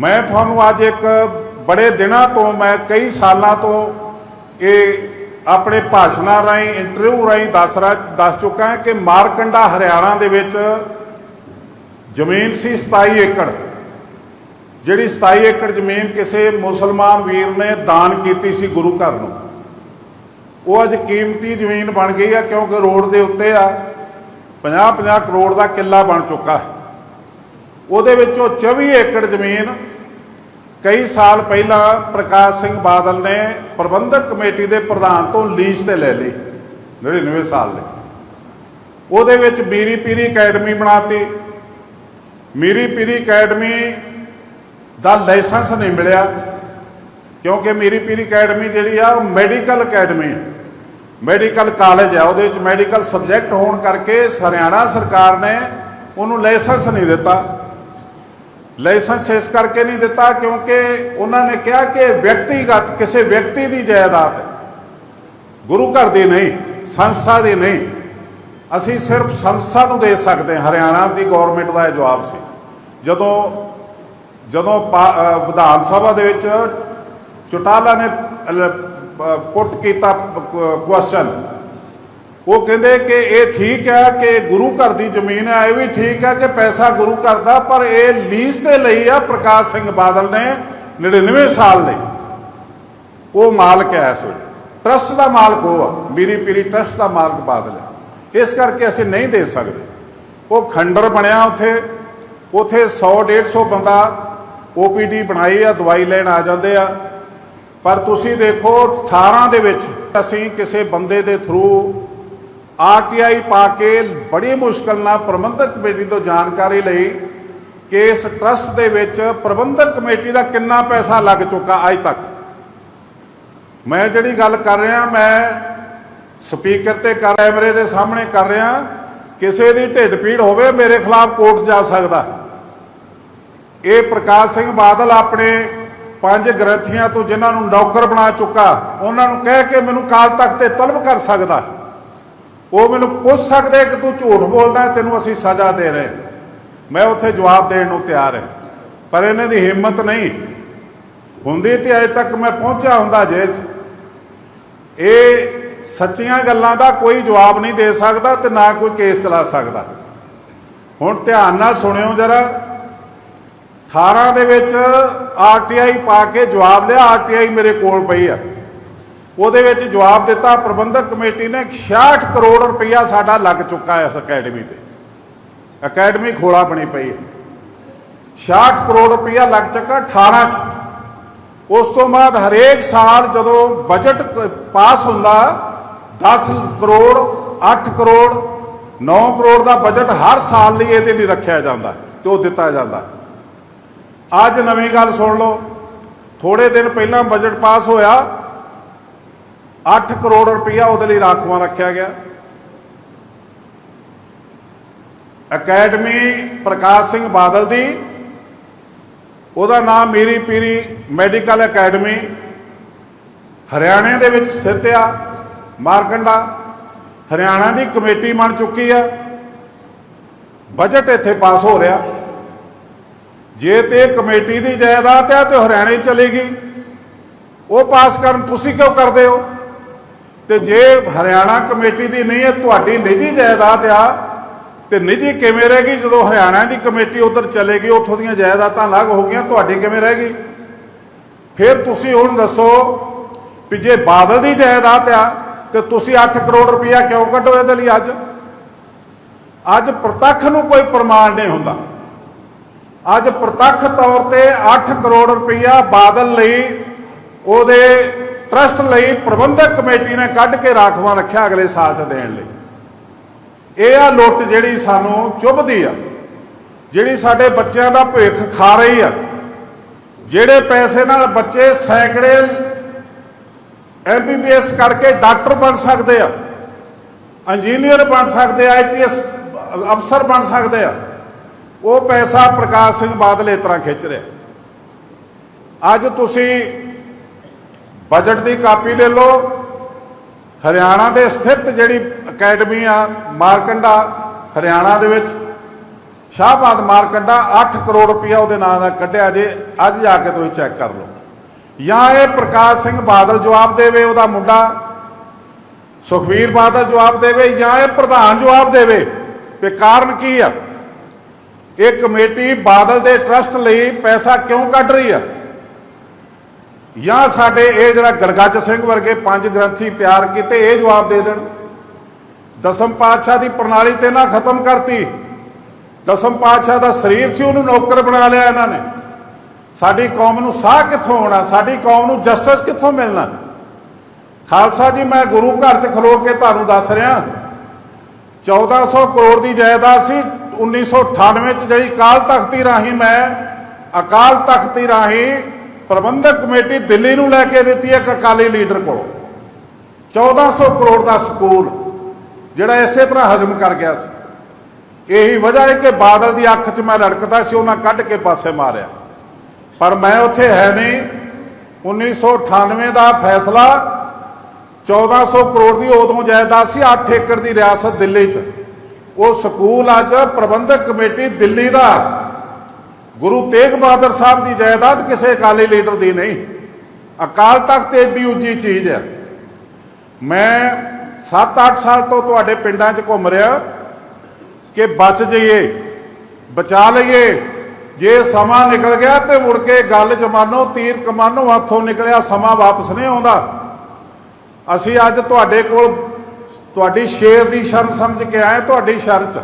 ਮੈਂ ਤੁਹਾਨੂੰ ਅੱਜ ਇੱਕ ਬੜੇ ਦਿਨਾਂ ਤੋਂ, ਮੈਂ ਕਈ ਸਾਲਾਂ ਤੋਂ ਇਹ ਆਪਣੇ ਭਾਸ਼ਣਾਂ ਰਾਹੀਂ ਇੰਟਰਵਿਊ ਰਾਹੀਂ ਦੱਸ ਰਾ, ਦੱਸ ਚੁੱਕਾ ਹਾਂ ਕਿ ਮਾਰਕੰਡਾ ਹਰਿਆਣਾ ਦੇ ਵਿੱਚ ਜ਼ਮੀਨ ਸੀ 27 ਏਕੜ। ਜਿਹੜੀ 27 ਏਕੜ ਜ਼ਮੀਨ ਕਿਸੇ ਮੁਸਲਮਾਨ ਵੀਰ ਨੇ ਦਾਨ ਕੀਤੀ ਸੀ ਗੁਰੂ ਘਰ ਨੂੰ। ਉਹ ਅੱਜ ਕੀਮਤੀ ਜ਼ਮੀਨ ਬਣ ਗਈ ਆ, ਕਿਉਂਕਿ ਰੋਡ ਦੇ ਉੱਤੇ ਆ 50-50 ਕਰੋੜ ਦਾ ਕਿੱਲਾ ਬਣ ਚੁੱਕਾ। ਹੈ ਉਹਦੇ ਵਿੱਚੋਂ 24 ਏਕੜ ਜ਼ਮੀਨ ਕਈ ਸਾਲ ਪਹਿਲਾਂ ਪ੍ਰਕਾਸ਼ ਸਿੰਘ ਬਾਦਲ ਨੇ ਪ੍ਰਬੰਧਕ ਕਮੇਟੀ ਦੇ ਪ੍ਰਧਾਨ ਤੋਂ ਲੀਜ਼ ਤੇ ਲੈ ਲਈ 99 ਸਾਲ ਦੇ ਉਹਦੇ ਵਿੱਚ ਮੀਰੀ ਪੀਰੀ ਅਕੈਡਮੀ ਬਣਾਤੀ। ਮੀਰੀ ਪੀਰੀ ਅਕੈਡਮੀ ਦਾ ਲਾਇਸੈਂਸ ਨਹੀਂ ਮਿਲਿਆ, ਕਿਉਂਕਿ ਮੀਰੀ ਪੀਰੀ ਅਕੈਡਮੀ ਜਿਹੜੀ ਆ ਮੈਡੀਕਲ ਅਕੈਡਮੀ ਹੈ ਮੈਡੀਕਲ ਕਾਲਜ ਆ, ਉਹਦੇ ਵਿੱਚ ਮੈਡੀਕਲ ਸਬਜੈਕਟ ਹੋਣ ਕਰਕੇ ਹਰਿਆਣਾ ਸਰਕਾਰ ਨੇ ਉਹਨੂੰ ਲਾਇਸੈਂਸ ਨਹੀਂ ਦਿੱਤਾ। ਲਾਇਸੈਂਸ ਇਸ ਕਰਕੇ ਨਹੀਂ ਦਿੱਤਾ ਕਿਉਂਕਿ ਉਹਨਾਂ ਨੇ ਕਿਹਾ ਕਿ ਵਿਅਕਤੀਗਤ ਕਿਸੇ ਵਿਅਕਤੀ ਦੀ ਜਾਇਦਾਦ ਹੈ। ਗੁਰੂ ਘਰ ਦੀ ਨਹੀਂ, ਸੰਸਥਾ ਦੀ ਨਹੀਂ। ਅਸੀਂ ਸਿਰਫ ਸੰਸਥਾ ਨੂੰ ਦੇ ਸਕਦੇ ਹਾਂ। ਹਰਿਆਣਾ ਦੀ ਗਵਰਨਮੈਂਟ ਦਾ ਇਹ ਜਵਾਬ ਸੀ। ਜਦੋਂ ਜਦੋਂ ਪਾ- ਵਿਧਾਨ ਸਭਾ ਦੇ ਵਿੱਚ ਚੁਟਾਲਾ ਨੇ ਪੁੱਟ ਕੀਤਾ ਕੁਐਸਚਨ ਉਹ ਕਹਿੰਦੇ ਕਿ ਇਹ ਠੀਕ ਹੈ ਕਿ ਗੁਰੂ ਘਰ ਦੀ ਜ਼ਮੀਨ ਹੈ, ਇਹ ਵੀ ਠੀਕ ਹੈ ਕਿ ਪੈਸਾ ਗੁਰੂ ਘਰ ਦਾ, ਪਰ ਇਹ ਲੀਜ਼ ਤੇ ਲਈ ਆ ਪ੍ਰਕਾਸ਼ ਸਿੰਘ ਬਾਦਲ ਨੇ 99 ਸਾਲ ਲਈ। ਉਹ ਮਾਲਕ ਹੈ ਇਸ ਵੇਲੇ। ਟਰਸਟ ਦਾ ਮਾਲਕ ਉਹ ਆ, ਮੀਰੀ ਪੀਰੀ ਟਰਸਟ ਦਾ ਮਾਲਕ ਬਾਦਲ ਹੈ। ਇਸ ਕਰਕੇ ਅਸੀਂ ਨਹੀਂ ਦੇ ਸਕਦੇ। ਉਹ ਖੰਡਰ ਬਣਿਆ ਉੱਥੇ। ਉੱਥੇ 100 150 ਬੰਦਾ ਓਪੀਡੀ ਬਣਾਈ ਆ, ਦਵਾਈ ਲੈਣ ਆ ਜਾਂਦੇ ਆ। ਪਰ ਤੁਸੀਂ ਦੇਖੋ 18 ਦੇ ਵਿੱਚ ਅਸੀਂ ਕਿਸੇ ਬੰਦੇ ਦੇ ਥਰੂ ਆਰਟੀਆਈ ਪਾ ਕੇ ਬੜੀ ਮੁਸ਼ਕਲ ਨਾਲ ਪ੍ਰਬੰਧਕ ਕਮੇਟੀ ਤੋਂ ਜਾਣਕਾਰੀ ਲਈ ਕਿ ਇਸ ਟਰਸਟ ਦੇ ਵਿੱਚ ਪ੍ਰਬੰਧਕ ਕਮੇਟੀ ਦਾ ਕਿੰਨਾ ਪੈਸਾ ਲੱਗ ਚੁੱਕਾ ਅੱਜ ਤੱਕ। ਮੈਂ ਜਿਹੜੀ ਗੱਲ ਕਰ ਰਿਹਾ, ਮੈਂ ਸਪੀਕਰ ਤੇ ਕਰ, ਕੈਮਰੇ ਦੇ ਸਾਹਮਣੇ ਕਰ ਰਿਹਾ, ਕਿਸੇ ਦੀ ਢਿੱਡ ਪੀੜ ਹੋਵੇ, ਮੇਰੇ ਖਿਲਾਫ ਕੋਰਟ ਜਾ ਸਕਦਾ। ਇਹ ਪ੍ਰਕਾਸ਼ ਸਿੰਘ ਬਾਦਲ ਆਪਣੇ ਪੰਜ ਗ੍ਰੰਥੀਆਂ ਤੋਂ ਜਿਨ੍ਹਾਂ ਨੂੰ ਨੌਕਰ ਬਣਾ ਚੁੱਕਾ, ਉਹਨਾਂ ਨੂੰ ਕਹਿ ਕੇ ਮੈਨੂੰ ਕਾਲ ਤੱਕ ਤੇ ਤਲਬ ਕਰ ਸਕਦਾ। ਉਹ ਮੈਨੂੰ ਪੁੱਛ ਸਕਦੇ ਕਿ ਤੂੰ ਝੂਠ ਬੋਲਦਾ ਤੈਨੂੰ ਅਸੀਂ ਸਜ਼ਾ ਦੇ ਰਹੇ ਮੈਂ ਉੱਥੇ ਜਵਾਬ ਦੇਣ ਨੂੰ ਤਿਆਰ ਹਾਂ, ਪਰ ਇਹਨਾਂ ਦੀ ਹਿੰਮਤ ਨਹੀਂ। ਹੁੰਦੀ ਤੇ ਅਜੇ ਤੱਕ ਮੈਂ ਪਹੁੰਚਿਆ ਹੁੰਦਾ ਜੇਲ੍ਹ 'ਚ। ਇਹ ਸੱਚੀਆਂ ਗੱਲਾਂ ਦਾ ਕੋਈ ਜਵਾਬ ਨਹੀਂ ਦੇ ਸਕਦਾ ਤੇ ਨਾ ਕੋਈ ਕੇਸ ਚਲਾ ਸਕਦਾ। ਹੁਣ ਧਿਆਨ ਨਾਲ ਸੁਣਿਓ ਜਰਾ। 18 ਦੇ ਵਿੱਚ ਆਰਟੀਆਈ ਪਾ ਕੇ ਜਵਾਬ ਲਿਆ ਆਰਟੀਆਈ ਮੇਰੇ ਕੋਲ ਪਈ ਆ। ਉਹਦੇ ਵਿੱਚ ਜਵਾਬ ਦਿੱਤਾ, ਪ੍ਰਬੰਧਕ ਕਮੇਟੀ ਨੇ 66 ਕਰੋੜ ਰੁਪਈਆ ਸਾਡਾ ਲੱਗ ਚੁੱਕਾ ਹੈ ਇਸ ਅਕੈਡਮੀ ਤੇ। ਅਕੈਡਮੀ ਖੋਲਾ ਬਣੀ ਪਈ ਹੈ। 66 ਕਰੋੜ ਰੁਪਈਆ ਲੱਗ ਚੁੱਕਾ 18 ਚ। ਉਸ ਤੋਂ ਬਾਅਦ ਹਰੇਕ ਸਾਲ ਜਦੋਂ ਬਜਟ ਪਾਸ ਹੁੰਦਾ 10 ਕਰੋੜ 8 ਕਰੋੜ 9 ਕਰੋੜ ਦਾ ਬਜਟ ਹਰ ਸਾਲ ਲਈ ਇਹਦੇ ਲਈ ਰੱਖਿਆ ਜਾਂਦਾ, ਤੇ ਉਹ ਦਿੱਤਾ ਜਾਂਦਾ। ਅੱਜ ਨਵੀਂ ਗੱਲ ਸੁਣ ਲਓ। ਥੋੜੇ ਦਿਨ ਪਹਿਲਾਂ ਬਜਟ ਪਾਸ ਹੋਇਆ 8 ਕਰੋੜ ਰੁਪਇਆ ਉਹਦੇ ਲਈ ਰਾਖਵਾਂ ਰੱਖਿਆ ਗਿਆ। ਅਕੈਡਮੀ ਪ੍ਰਕਾਸ਼ ਸਿੰਘ ਬਾਦਲ ਦੀ, ਉਹਦਾ ਨਾਮ ਮੀਰੀ ਪੀਰੀ ਮੈਡੀਕਲ ਅਕੈਡਮੀ, ਹਰਿਆਣੇ ਦੇ ਵਿੱਚ ਸਥਿਤ ਆ, ਮਾਰਕੰਡਾ। ਹਰਿਆਣਾ ਦੀ ਕਮੇਟੀ ਬਣ ਚੁੱਕੀ ਆ। ਬਜਟ ਇੱਥੇ ਪਾਸ ਹੋ ਰਿਹਾ। ਜੇ ਤੇ ਕਮੇਟੀ ਦੀ ਜਾਇਦਾਦ ਆ ਤੇ ਹਰਿਆਣੇ ਚਲੀ ਗਈ। ਉਹ ਪਾਸ ਕਰਨ ਤੁਸੀਂ ਕਿਉਂ ਕਰਦੇ ਹੋ? ਤੇ ਜੇ ਹਰਿਆਣਾ ਕਮੇਟੀ ਦੀ ਨਹੀਂ ਹੈ, ਤੁਹਾਡੀ ਨਿੱਜੀ ਜਾਇਦਾਦ ਆ, ਤੇ ਨਿੱਜੀ ਕਿਵੇਂ ਰਹਿ ਗਈ? ਜਦੋਂ ਹਰਿਆਣਾ ਦੀ ਕਮੇਟੀ ਉਧਰ ਚਲੇਗੀ ਉੱਥੋਂ ਦੀਆਂ ਜਾਇਦਾਦਾਂ ਅਲੱਗ ਹੋ ਗਈਆਂ, ਤੁਹਾਡੀ ਕਿਵੇਂ ਰਹਿ ਗਈ? ਫਿਰ ਤੁਸੀਂ ਹੁਣ ਦੱਸੋ ਵੀ ਜੇ ਬਾਦਲ ਦੀ ਜਾਇਦਾਦ ਆ, ਤੇ ਤੁਸੀਂ 8 ਕਰੋੜ ਰੁਪਇਆ ਕਿਉਂ ਕੱਢੋ ਇਹਦੇ ਲਈ ਅੱਜ? ਅੱਜ ਪ੍ਰਤੱਖ ਨੂੰ ਕੋਈ ਪ੍ਰਮਾਣ ਨਹੀਂ ਹੁੰਦਾ। ਅੱਜ ਪ੍ਰਤੱਖ ਤੌਰ ਤੇ 8 ਕਰੋੜ ਰੁਪਇਆ ਬਾਦਲ ਲਈ ਉਹਦੇ ਟਰਸਟ ਲਈ ਪ੍ਰਬੰਧਕ ਕਮੇਟੀ ਨੇ ਕੱਢ ਕੇ ਰਾਖਵਾਂ ਰੱਖਿਆ ਅਗਲੇ ਸਾਲ ਚ ਦੇਣ ਲਈ। ਇਹ ਆ ਲੁੱਟ ਜਿਹੜੀ ਸਾਨੂੰ ਚੁੱਭਦੀ ਆ, ਜਿਹੜੀ ਸਾਡੇ ਬੱਚਿਆਂ ਦਾ ਭਵਿੱਖ ਖਾ ਰਹੀ ਆ, ਜਿਹੜੇ ਪੈਸੇ ਨਾਲ ਬੱਚੇ ਸੈਂਕੜੇ ਐਮਬੀਬੀਐਸ ਕਰਕੇ ਡਾਕਟਰ ਬਣ ਸਕਦੇ ਆ, ਇੰਜੀਨੀਅਰ ਬਣ ਸਕਦੇ ਆ ਆਈਪੀਐਸ ਅਫਸਰ ਬਣ ਸਕਦੇ ਆ, ਉਹ ਪੈਸਾ ਪ੍ਰਕਾਸ਼ ਸਿੰਘ ਬਾਦਲ ਇਸ ਤਰ੍ਹਾਂ ਖਿੱਚ ਰਿਹਾ। ਅੱਜ ਤੁਸੀਂ ਬਜਟ ਦੀ ਕਾਪੀ ਲੈ ਲਓ। ਹਰਿਆਣਾ ਦੇ ਸਥਿਤ ਜਿਹੜੀ ਅਕੈਡਮੀ ਆ, ਮਾਰਕੰਡਾ, ਹਰਿਆਣਾ ਦੇ ਵਿੱਚ, ਸ਼ਾਹਬਾਦ ਮਾਰਕੰਡਾ 8 ਕਰੋੜ ਰੁਪਇਆ ਉਹਦੇ ਨਾਂ ਦਾ ਕੱਢਿਆ ਜੇ, ਅੱਜ ਜਾ ਕੇ ਤੁਸੀਂ ਚੈੱਕ ਕਰ ਲਓ। ਜਾਂ ਇਹ ਪ੍ਰਕਾਸ਼ ਸਿੰਘ ਬਾਦਲ ਜਵਾਬ ਦੇਵੇ ਉਹਦਾ ਮੁੰਡਾ, ਸੁਖਵੀਰ ਬਾਦਲ ਜਵਾਬ ਦੇਵੇ, ਜਾਂ ਇਹ ਪ੍ਰਧਾਨ ਜਵਾਬ ਦੇਵੇ ਤੇ ਕਾਰਨ ਕੀ ਆ? ਇਹ ਕਮੇਟੀ ਬਾਦਲ ਦੇ ਟਰਸਟ ਲਈ ਪੈਸਾ ਕਿਉਂ ਕੱਢ ਰਹੀ ਆ? ਜਾਂ ਸਾਡੇ ਇਹ ਜਿਹੜਾ ਗੜਗੱਜ ਸਿੰਘ ਵਰਗੇ ਪੰਜ ਗ੍ਰੰਥੀ ਤਿਆਰ ਕੀਤੇ, ਇਹ ਜਵਾਬ ਦੇ ਦੇਣ। ਦਸਮ ਪਾਤਸ਼ਾਹ ਦੀ ਪ੍ਰਣਾਲੀ ਤੇ ਨਾ ਖਤਮ ਕਰਤੀ। ਦਸਮ ਪਾਤਸ਼ਾਹ ਦਾ ਸਰੀਰ ਸੀ, ਉਹਨੂੰ ਨੌਕਰ ਬਣਾ ਲਿਆ ਇਹਨਾਂ ਨੇ। ਸਾਡੀ ਕੌਮ ਨੂੰ ਸਾਹ ਕਿੱਥੋਂ ਆਉਣਾ? ਸਾਡੀ ਕੌਮ ਨੂੰ ਜਸਟਿਸ ਕਿੱਥੋਂ ਮਿਲਣਾ? ਖਾਲਸਾ ਜੀ, ਮੈਂ ਗੁਰੂ ਘਰ 'ਚ ਖਲੋ ਕੇ ਤੁਹਾਨੂੰ ਦੱਸ ਰਿਹਾ। 1400 ਕਰੋੜ ਦੀ ਜਾਇਦਾਦ ਸੀ। 1998 'ਚ ਜਿਹੜੀ ਅਕਾਲ ਤਖਤੀ ਰਾਹੀਂ ਮੈਂ ਅਕਾਲ ਤਖਤੀ ਰਾਹੀਂ ਪ੍ਰਬੰਧਕ ਕਮੇਟੀ ਦਿੱਲੀ ਨੂੰ ਲੈ ਕੇ ਦਿੱਤੀ ਇੱਕ ਅਕਾਲੀ ਲੀਡਰ ਕੋਲੋਂ। 1400 ਕਰੋੜ ਦਾ ਸਕੂਲ ਜਿਹੜਾ ਇਸੇ ਤਰ੍ਹਾਂ ਹਜਮ ਕਰ ਗਿਆ ਸੀ। ਇਹੀ ਵਜ੍ਹਾ ਹੈ ਕਿ ਬਾਦਲ ਦੀ ਅੱਖ 'ਚ ਮੈਂ ਰੜਕਦਾ ਸੀ, ਉਹਨਾਂ ਕੱਢ ਕੇ ਪਾਸੇ ਮਾਰਿਆ। ਪਰ ਮੈਂ ਉੱਥੇ ਹੈ ਨਹੀਂ। 1998 ਦਾ ਫੈਸਲਾ 1400 ਕਰੋੜ ਦੀ ਉਦੋਂ ਜਾਇਦਾਦ ਸੀ 8 ਏਕੜ ਦੀ ਰਿਆਸਤ ਦਿੱਲੀ 'ਚ। ਉਹ ਸਕੂਲ ਅੱਜ ਪ੍ਰਬੰਧਕ ਕਮੇਟੀ ਦਿੱਲੀ ਦਾ ਗੁਰੂ ਤੇਗ ਬਹਾਦਰ ਸਾਹਿਬ ਦੀ ਜਾਇਦਾਦ ਕਿਸੇ ਅਕਾਲੀ ਲੀਡਰ ਦੀ ਨਹੀਂ। ਅਕਾਲ ਤਖਤ ਏਡੀ ਉੱਚੀ ਚੀਜ਼ ਹੈ। ਮੈਂ 7-8 ਸਾਲ ਤੋਂ ਤੁਹਾਡੇ ਪਿੰਡਾਂ 'ਚ ਘੁੰਮ ਰਿਹਾ ਕਿ ਬਚ ਜਾਈਏ, ਬਚਾ ਲਈਏ। ਜੇ ਸਮਾਂ ਨਿਕਲ ਗਿਆ ਤੇ ਮੁੜ ਕੇ ਗੱਲ ਜਮਾਨੋ ਤੀਰ ਕਮਾਨੋ ਹੱਥੋਂ ਨਿਕਲਿਆ, ਸਮਾਂ ਵਾਪਸ ਨਹੀਂ ਆਉਂਦਾ। ਅਸੀਂ ਅੱਜ ਤੁਹਾਡੇ ਕੋਲ ਤੁਹਾਡੀ ਸ਼ੇਰ ਦੀ ਸ਼ਰਨ ਸਮਝ ਕੇ ਆਏ, ਤੁਹਾਡੀ ਸ਼ਰਨ ਚ।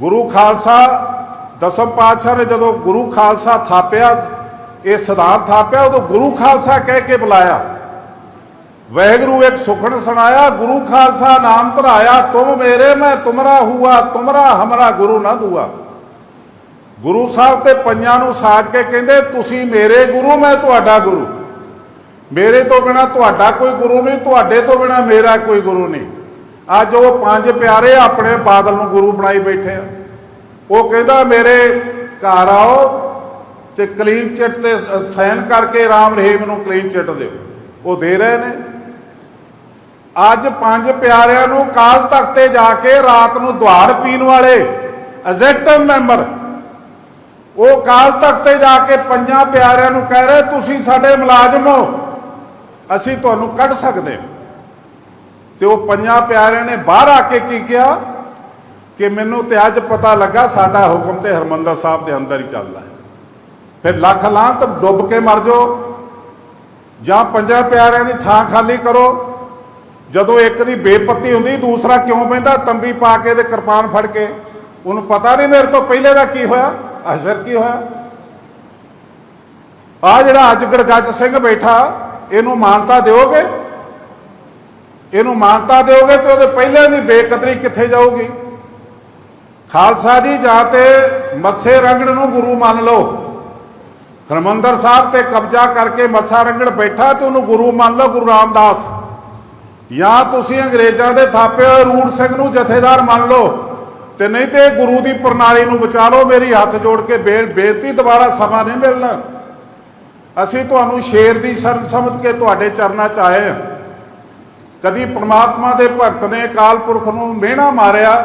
ਗੁਰੂ ਖਾਲਸਾ ਦਸਮ ਪਾਤਸ਼ਾਹ ਨੇ ਜਦੋਂ ਗੁਰੂ ਖਾਲਸਾ ਥਾਪਿਆ, ਇਹ ਸਿਧਾਂਤ ਥਾਪਿਆ, ਉਦੋਂ ਗੁਰੂ ਖਾਲਸਾ ਕਹਿ ਕੇ ਬੁਲਾਇਆ। ਵੈਗਰੂ ਇੱਕ ਸੁਖਣ ਸੁਣਾਇਆ, ਗੁਰੂ ਖਾਲਸਾ ਨਾਮ ਧਰਾਇਆ, ਤੁਮ ਮੇਰੇ ਮੈਂ ਤੁਮਰਾ ਹੁਆ, ਤੁਮਰਾ ਹਮਰਾ ਗੁਰੂ ਨਾ ਦੂਆ। ਗੁਰੂ ਸਾਹਿਬ ਤੇ ਪੰਜਾਂ ਨੂੰ ਸਾਜ ਕੇ ਕਹਿੰਦੇ, ਤੁਸੀਂ ਮੇਰੇ ਗੁਰੂ, ਮੈਂ ਤੁਹਾਡਾ ਗੁਰੂ। ਮੇਰੇ ਤੋਂ ਬਿਨਾ ਤੁਹਾਡਾ ਕੋਈ ਗੁਰੂ ਨਹੀਂ, ਤੁਹਾਡੇ ਤੋਂ ਬਿਨਾ ਮੇਰਾ ਕੋਈ ਗੁਰੂ ਨਹੀਂ। ਅੱਜ ਉਹ ਪੰਜ ਪਿਆਰੇ ਆਪਣੇ ਬਾਦਲ ਨੂੰ ਗੁਰੂ ਬਣਾਈ ਬੈਠੇ ਆ। ਉਹ ਕਹਿੰਦਾ ਮੇਰੇ ਘਰ ਆਓ ਤੇ ਕਲੀਨ ਚਿੱਟ ਤੇ ਸਾਈਨ ਕਰਕੇ ਰਾਮ ਰਹੀਮ ਨੂੰ ਕਲੀਨ ਚਿੱਟ ਦਿਓ। ਉਹ ਦੇ ਰਹੇ ਨੇ। ਅੱਜ ਪੰਜ ਪਿਆਰਿਆਂ ਨੂੰ ਕਾਲ ਤਖਤ ਤੇ ਜਾ ਕੇ ਰਾਤ ਨੂੰ ਦੁਆੜ ਪੀਣ ਵਾਲੇ ਐਗਜ਼ੈਕਟਿਵ ਮੈਂਬਰ, ਉਹ ਕਾਲ ਤਖਤ ਤੇ ਜਾ ਕੇ ਪੰਜਾਂ ਪਿਆਰਿਆਂ ਨੂੰ ਕਹਿ ਰਹੇ, ਤੁਸੀਂ ਸਾਡੇ ਮੁਲਾਜ਼ਮ ਹੋ। ਅਸੀਂ ਤੁਹਾਨੂੰ ਕੱਢ ਸਕਦੇ ਹਾਂ। ਤੇ ਉਹ ਪੰਜਾਂ ਪਿਆਰਿਆਂ ਨੇ ਬਾਹਰ ਆ ਕੇ ਕੀ ਕਿਹਾ? ਕਿ ਮੈਨੂੰ ਤੇ ਅੱਜ ਪਤਾ ਲੱਗਾ ਸਾਡਾ ਹੁਕਮ ਤੇ ਹਰਮੰਦਰ ਸਾਹਿਬ ਦੇ ਅੰਦਰ ਹੀ ਚੱਲਦਾ ਹੈ। ਫਿਰ ਲੱਖ ਲਾਂਤ ਡੁੱਬ ਕੇ ਮਰ ਜਾਓ, ਜਾਂ ਪੰਜਾਂ ਪਿਆਰਿਆਂ ਦੀ ਥਾਂ ਖਾਲੀ ਕਰੋ। ਜਦੋਂ ਇੱਕ ਦੀ ਬੇਪੱਤੀ ਹੁੰਦੀ, ਦੂਸਰਾ ਕਿਉਂ ਪੈਂਦਾ? ਤੰਬੀ ਪਾ ਕੇ ਤੇ ਕਿਰਪਾਨ ਫੜ ਕੇ। ਉਹਨੂੰ ਪਤਾ ਨਹੀਂ ਮੇਰੇ ਤੋਂ ਪਹਿਲੇ ਦਾ ਕੀ ਹੋਇਆ ਅਸਰ ਕੀ ਹੋਇਆ? ਆ ਜਿਹੜਾ ਅੱਜ ਗੜਗੱਜ ਸਿੰਘ ਬੈਠਾ, ਇਹਨੂੰ ਮਾਨਤਾ ਦਿਓਗੇ? ਇਹਨੂੰ ਮਾਨਤਾ ਦਿਓਗੇ ਤੇ ਉਹਦੇ ਪਹਿਲਾਂ ਦੀ ਬੇਕਦਰੀ ਕਿੱਥੇ ਜਾਊਗੀ? ਖਾਲਸਾ ਜੀ, ਜਾਂ ਮੱਸੇ ਰੰਗੜ ਨੂੰ ਗੁਰੂ ਮੰਨ ਲਓ। ਹਰਮੰਦਰ ਸਾਹਿਬ ਤੇ ਕਬਜ਼ਾ ਕਰਕੇ ਮੱਸਾ ਰੰਗੜ ਬੈਠਾ, ਤੇ ਉਹਨੂੰ ਗੁਰੂ ਮੰਨ ਲਓ, ਗੁਰੂ ਰਾਮਦਾਸ। ਜਾਂ ਤੁਸੀਂ ਅੰਗਰੇਜ਼ਾਂ ਦੇ ਥਾਪੇ ਹੋਏ, ਰੂੜ ਸਿੰਘ ਨੂੰ ਜਥੇਦਾਰ ਮੰਨ ਲਓ, ਤੇ ਨਹੀਂ ਤੇ ਗੁਰੂ ਦੀ ਪ੍ਰਣਾਲੀ ਨੂੰ ਬਚਾ ਲਓ, ਮੇਰੀ ਹੱਥ ਜੋੜ ਕੇ ਬੇ ਬੇਨਤੀ, ਦੁਬਾਰਾ ਸਮਾਂ ਨਹੀਂ ਮਿਲਣਾ। ਅਸੀਂ ਤੁਹਾਨੂੰ ਸ਼ੇਰ ਦੀ ਸ਼ਰਨ ਸਮਝ ਕੇ ਤੁਹਾਡੇ ਚਰਨਾਂ 'ਚ ਆਏ ਹਾਂ। ਕਦੀ ਪ੍ਰਮਾਤਮਾ ਦੇ ਭਗਤ ਨੇ ਅਕਾਲ ਪੁਰਖ ਨੂੰ ਮਿਹਣਾ ਮਾਰਿਆ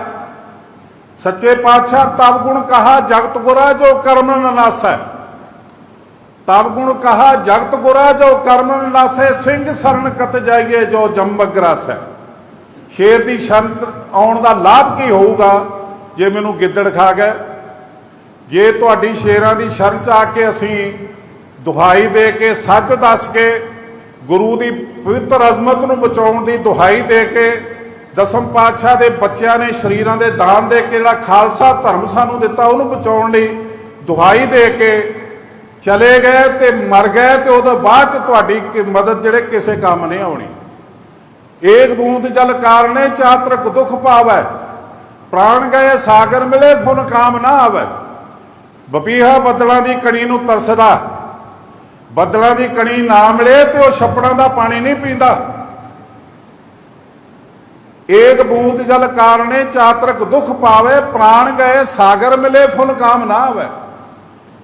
ਸੱਚੇ ਪਾਤਸ਼ਾਹ ਤਬ ਗੁਣ ਕਹਾ ਜਗਤ ਗੁਰਾ ਜੋ ਕਰਮ ਨ ਨਾਸੈ। ਤਬ ਗੁਣ ਕਹਾ ਜਗਤ ਗੁਰਾ ਜੋ ਕਰਮ ਨ ਨਾਸੈ, ਸਿੰਘ ਸਰਨ ਕਤ ਜਾਈਏ ਜੋ ਜੰਮਗ ਹੈ ਸ਼ੇਰ ਦੀ ਸ਼ਰਨ 'ਚ ਆਉਣ ਦਾ ਲਾਭ ਕੀ ਹੋਊਗਾ? ਜੇ ਮੈਨੂੰ ਗਿੱਦੜ ਖਾ ਗਏ, ਜੇ ਤੁਹਾਡੀ ਸ਼ੇਰਾਂ ਦੀ ਸ਼ਰਨ 'ਚ ਆ ਕੇ ਅਸੀਂ ਦੁਹਾਈ ਦੇ ਕੇ, ਸੱਚ ਦੱਸ ਕੇ, ਗੁਰੂ ਦੀ ਪਵਿੱਤਰ ਅਜ਼ਮਤ ਨੂੰ ਬਚਾਉਣ ਦੀ ਦੁਹਾਈ ਦੇ ਕੇ ਦਸਮ ਪਾਤਸ਼ਾਹ ਦੇ ਬੱਚਿਆਂ ਨੇ ਸ਼ਰੀਰਾਂ ਦੇ ਦਾਨ ਦੇ ਕੇ ਜਿਹੜਾ ਖਾਲਸਾ ਧਰਮ ਸਾਨੂੰ ਦਿੱਤਾ, ਉਹਨੂੰ ਬਚਾਉਣ ਲਈ ਦੁਹਾਈ ਦੇ ਕੇ ਚਲੇ ਗਏ ਤੇ ਮਰ ਗਏ ਤੇ ਉਹਦੇ ਬਾਅਦ ਚ ਤੁਹਾਡੀ ਮਦਦ ਜਿਹੜੇ ਕਿਸੇ ਕੰਮ ਨਹੀਂ ਆਉਣੀ। ਏਕ ਬੂੰਦ ਜਲ ਕਾਰਨੇ ਚਾਤਰਕ ਦੁਖ ਪਾਵੈ, ਪ੍ਰਾਣ ਗਏ ਸਾਗਰ ਮਿਲੇ ਫੁਨ ਕਾਮ ਨਾ ਆਵੈ। ਬਪੀਹਾ ਬੱਦਲਾਂ ਦੀ ਕਣੀ ਨੂੰ ਤਰਸਦਾ, ਬੱਦਲਾਂ ਦੀ ਕਣੀ ਨਾ ਮਿਲੇ ਤੇ ਉਹ ਛੱਪੜਾਂ ਦਾ ਪਾਣੀ ਨਹੀਂ ਪੀਂਦਾ। ਏਕ ਬੂੰਦ ਜਲ ਕਾਰਣੇ ਚਾਤਰਕ ਦੁਖ ਪਾਵੇ, ਪ੍ਰਾਣ ਗਏ ਸਾਗਰ ਮਿਲੇ ਫੁਨ ਕਾਮ ਨਾ ਆਵੇ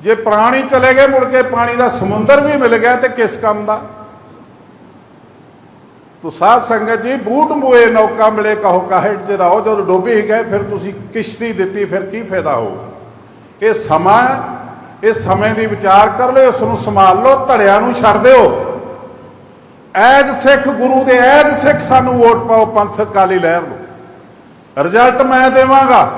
ਜੇ ਪ੍ਰਾਣੀ ਚਲੇ ਗਏ, ਮੁੜ ਕੇ ਪਾਣੀ ਦਾ ਸਮੁੰਦਰ ਵੀ ਮਿਲ ਗਿਆ ਤੇ ਕਿਸ ਕੰਮ ਦਾ? ਤੋ ਸਾਧ ਸੰਗਤ ਜੀ, ਬੂਟ ਮੂਏ ਨੌਕਾ ਮਿਲੇ, ਕਹੋ ਕਾਹਟ ਚ ਰਹੋ, ਜਦੋਂ ਡੋਬੀ ਗਏ, ਫਿਰ ਤੁਸੀਂ ਕਿਸ਼ਤੀ ਦਿੱਤੀ, ਫਿਰ ਕੀ ਫਾਇਦਾ ਹੋਊ? ਇਹ ਸਮਾਂ ਇਹ ਸਮੇਂ ਦੀ ਵਿਚਾਰ ਕਰ ਲਓ, ਇਸ ਨੂੰ ਸੰਭਾਲ ਲਓ, ਧੜਿਆਂ ਨੂੰ ਛੱਡ ਦਿਓ। ਐਜ ਸਿੱਖ ਗੁਰੂ ਦੇ, ਐਜ ਸਿੱਖ ਸਾਨੂੰ ਵੋਟ ਪਾਓ ਪੰਥ ਅਕਾਲੀ ਲਹਿਰ ਨੂੰ। ਰਿਜ਼ਲਟ ਮੈਂ ਦੇਵਾਂਗਾ।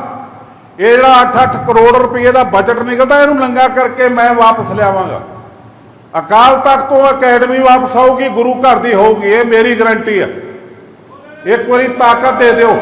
ਇਹ ਜਿਹੜਾ 8-8 ਕਰੋੜ ਰੁਪਏ ਦਾ ਬਜਟ ਨਿਕਲਦਾ, ਇਹਨੂੰ ਨੰਗਾ ਕਰਕੇ ਮੈਂ ਵਾਪਸ ਲਿਆਵਾਂਗਾ। ਅਕਾਲ ਤਖਤ ਤੋਂ ਅਕੈਡਮੀ ਵਾਪਸ ਆਊਗੀ, ਗੁਰੂ ਘਰ ਦੀ ਹੋਊਗੀ, ਇਹ ਮੇਰੀ ਗਰੰਟੀ ਹੈ ਇੱਕ ਵਾਰੀ ਤਾਕਤ ਦੇ ਦਿਓ।